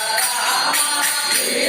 రామ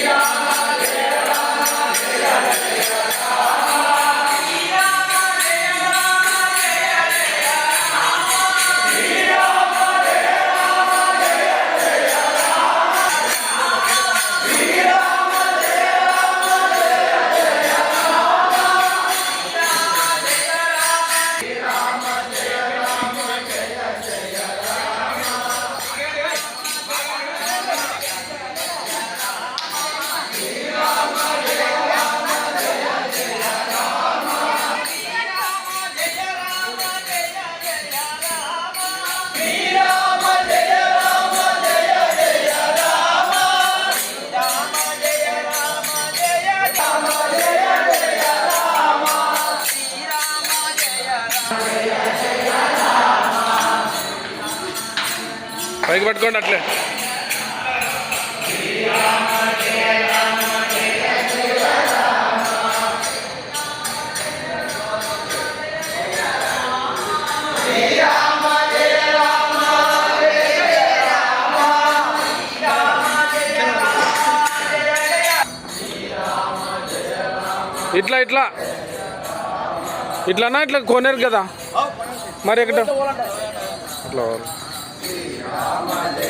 పట్టుకోండి అట్లే. ఇట్లా ఇట్లా. ఇట్లానా? ఇట్లా కొనేరు కదా. మరి ఎక్కడ? అట్లా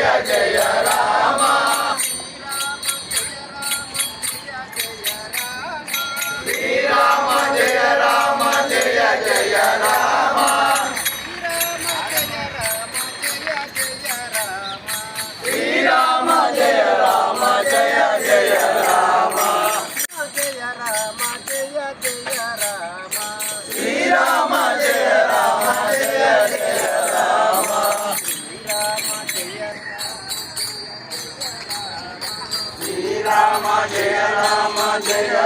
yeah yeah yeah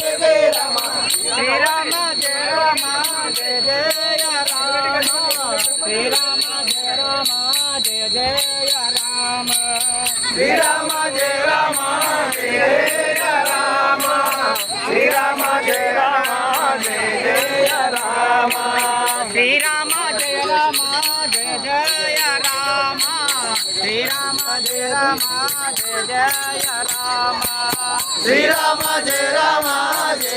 Jai Rama, Jai Rama, Jai Jai Rama, Jai Rama, Jai Rama.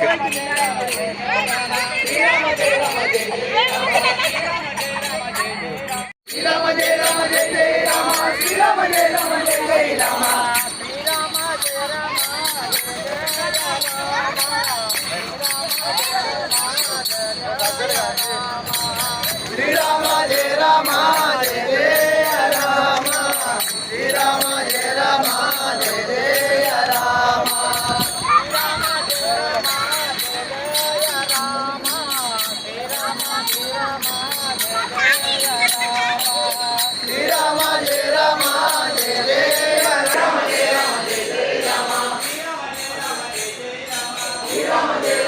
okay. Ramadeva.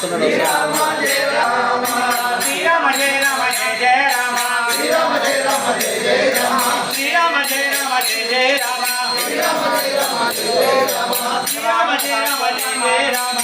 వస్తున్నాడు శ్రీరామ జయ రామ జయ జయ రామ శ్రీరామ జయ రామ జయ జయ రామ శ్రీరామ జయ రామ జయ జయ రామ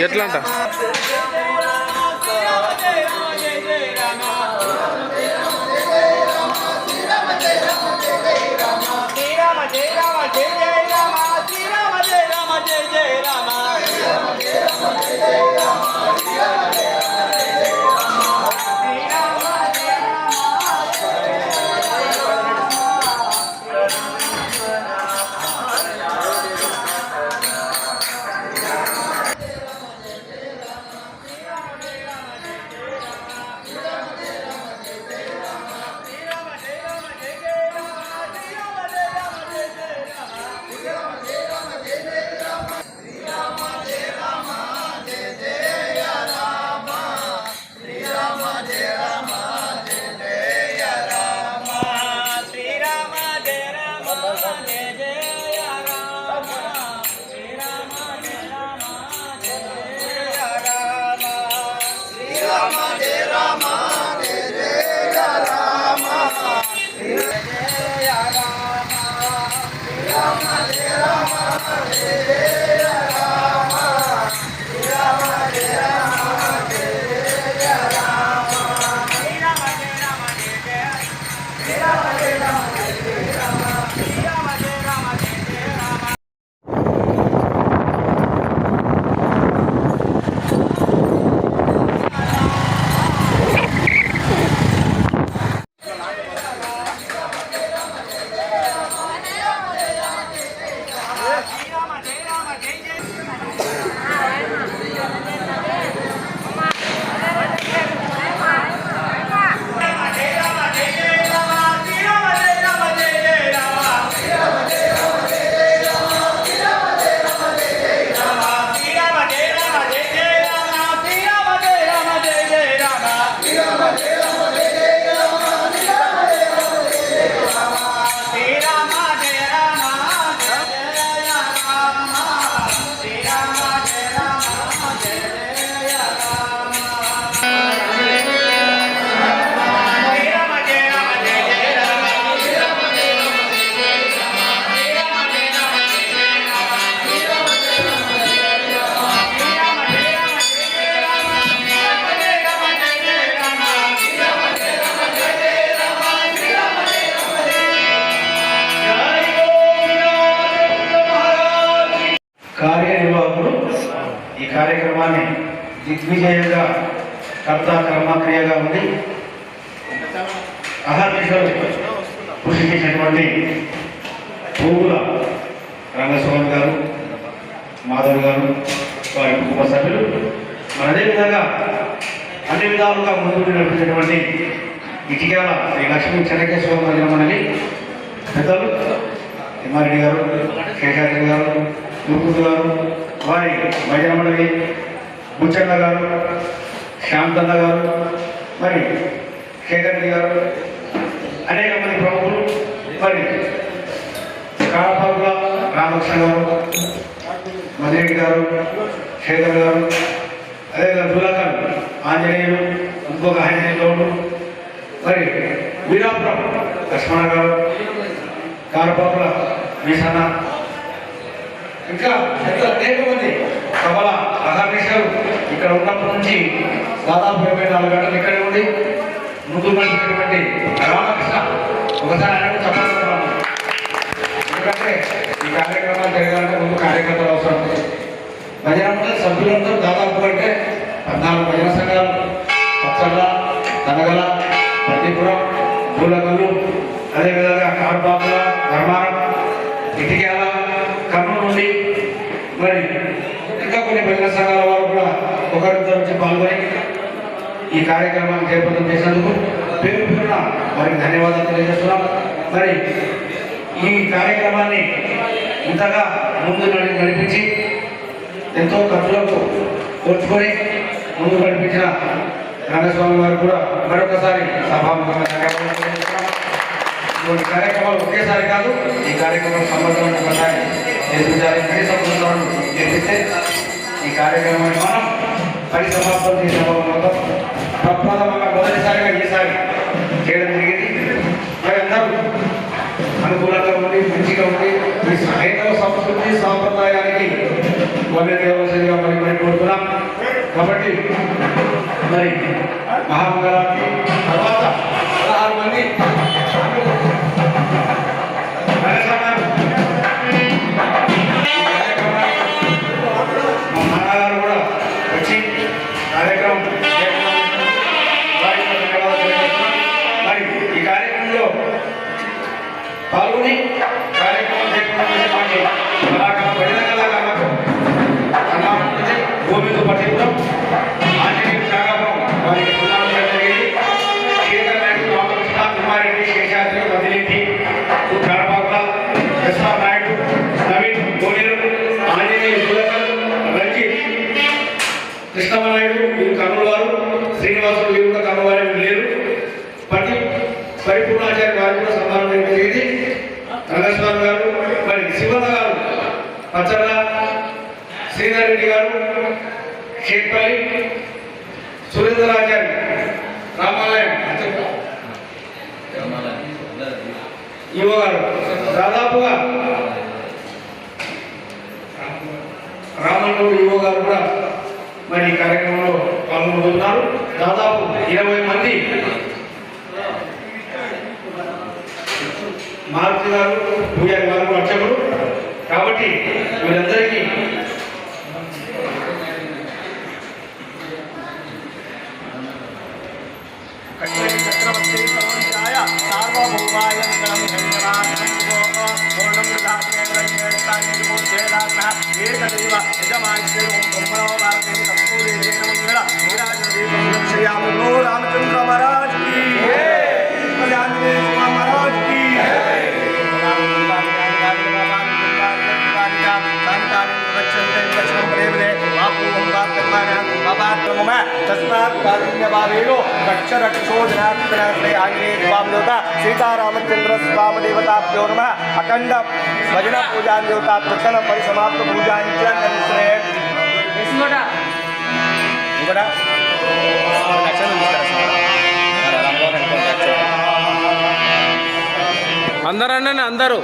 ఎట్లా అంట Amém. ఖాళీగా ఉంది. అహర్నిశలు కృషి రంగస్వామి గారు మాధవ్ గారు వారి కుటుంబ సభ్యులు. అదేవిధంగా అన్ని విధాలుగా ముందుకు నడిపించినటువంటి ఇటీవల శ్రీ లక్ష్మీ చెన్నకేశ్వర మందిరమని పెద్దలు తిమ్మారెడ్డి గారు శేషారెడ్డి గారు దుర్గుడు గారు వారి భజన మండలి బుచ్చన్న గారు శాంతన్న గారు మరి కేదర్ గారు అనేక మంది ప్రముఖులు మరి కాపాల రామకృష్ణ గారు మధురేటి గారు కేదర్ గారు అదేవిధంగా దులాకర్ ఆంజనేయులు ఇంకొక ఆంజనేయులు మరి వీరాపురం లక్ష్మణ గారు కారపాపుల మిసన ఇంకా అనేక మంది తబలా రాధాకృష్ణ ఇక్కడ ఉన్నప్పటి నుంచి దాదాపు ఇరవై నాలుగు గంటలు ఇక్కడే ఉండి ముందు మంచి రామకృష్ణ ఒకసారి అనేది ఎందుకంటే ఈ కార్యక్రమాలు జరగాలంటే ముందు కార్యకర్తలు అవసరం భజనంలో సభ్యులందరూ దాదాపు అంటే పద్నాలుగు భజన సంఘాలు పచ్చళ్ళ తనగల పట్టిపురం పూలకల్లు అదేవిధంగా కార్బాపుల ధర్మారం ఇటికేల కర్నూలు నుండి మరి కొన్ని భజన సంఘాల వారు కూడా ఒకరిద్దరు వచ్చి పాల్గొని ఈ కార్యక్రమాన్ని జయప్రదం చేసినందుకు పేరు పేరున వారికి ధన్యవాదాలు తెలియజేస్తున్నాం. మరి ఈ కార్యక్రమాన్ని ఇంతగా ముందు నడి- నడిపించి ఎంతో ఖర్చులకు కోర్చుకొని ముందు నడిపించిన రంగస్వామి వారు కూడా మరొకసారి సభాముఖంగా ఇటువంటి కార్యక్రమాలు ఒకేసారి కాదు ఈ కార్యక్రమం సమర్థమైన ఒకసారి నిర్మించాలి కనీసం సంవత్సరాలు నిర్మిస్తే ఈ కార్యక్రమాన్ని మనం పరిసమాప్తం సమాప్తం మొత్తం ప్రప్రథమంగా మొదటిసారిగా ఈసారి చేయడం జరిగింది. మరి అందరూ అనుకూలంగా ఉండి మంచిగా ఉండి ఈ హైందవ సంస్కృతి సాంప్రదాయానికి వల్ల దేవసరిగా మరి మరి కోరుతున్నాం. కాబట్టి మరి మహామంగళానికి రామన్నూరు ఈవో గారు కూడా మరి ఈ కార్యక్రమంలో పాల్గొంటున్నారు దాదాపు ఇరవై మంది మారుతి గారు పూజారి గారు అర్చకులు కాబట్టి వీరందరికీ చక్రవర్తి సర్వజ్ఞాయ సార్వభౌమాయ మంగళం శంకరాత్మం పూర్ణం రామచంద్ర మహారాజ్ की మహారాజ్ की గచ్చంటే తస్మాత్ణ్యభావేను రక్షరక్షోధనాత్మనాశ్రయ నమ అఖండ భజన పూజాదేవత ప్రసన పరిసమాప్త పూజాంచే ఇంకోట అందరూ.